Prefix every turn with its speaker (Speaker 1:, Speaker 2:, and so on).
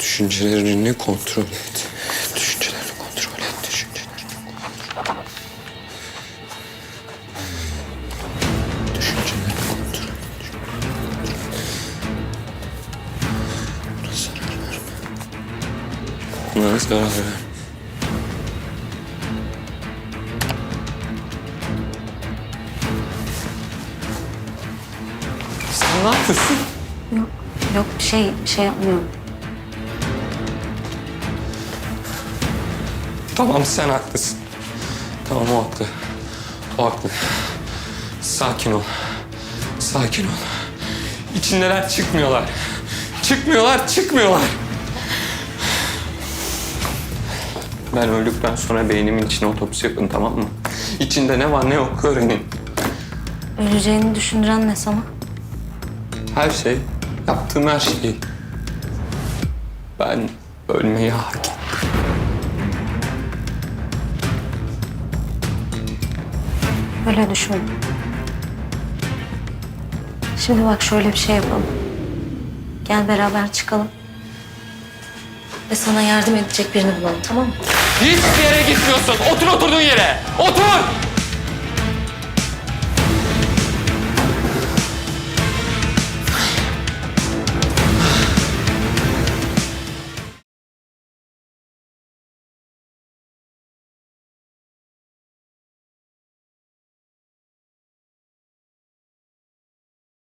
Speaker 1: Düşüncelerini kontrol et. Düşüncelerini kontrol et. Düşüncelerini kontrol et. Düşüncelerini kontrol et. Buna zarar verme. Buna zarar verme. Sen ne yapıyorsun?
Speaker 2: Yok, yok bir şey, bir şey yapmıyorum.
Speaker 1: Tamam sen haklısın. Tamam o haklı. O haklı. Sakin ol. Sakin ol. İçindeler çıkmıyorlar. Çıkmıyorlar, çıkmıyorlar. Ben öldükten sonra beynimin içine otopsi yapın tamam mı? İçinde ne var ne yok öğrenin.
Speaker 2: Öleceğini düşündüren ne sana?
Speaker 1: Her şey, yaptığım her şey. Ben ölmeyi hak ettim.
Speaker 2: Öyle düşünme. Şimdi bak şöyle bir şey yapalım. Gel beraber çıkalım. Ve sana yardım edecek birini bulalım tamam mı?
Speaker 1: Hiçbir yere gitmiyorsun. Otur oturduğun yere. Otur!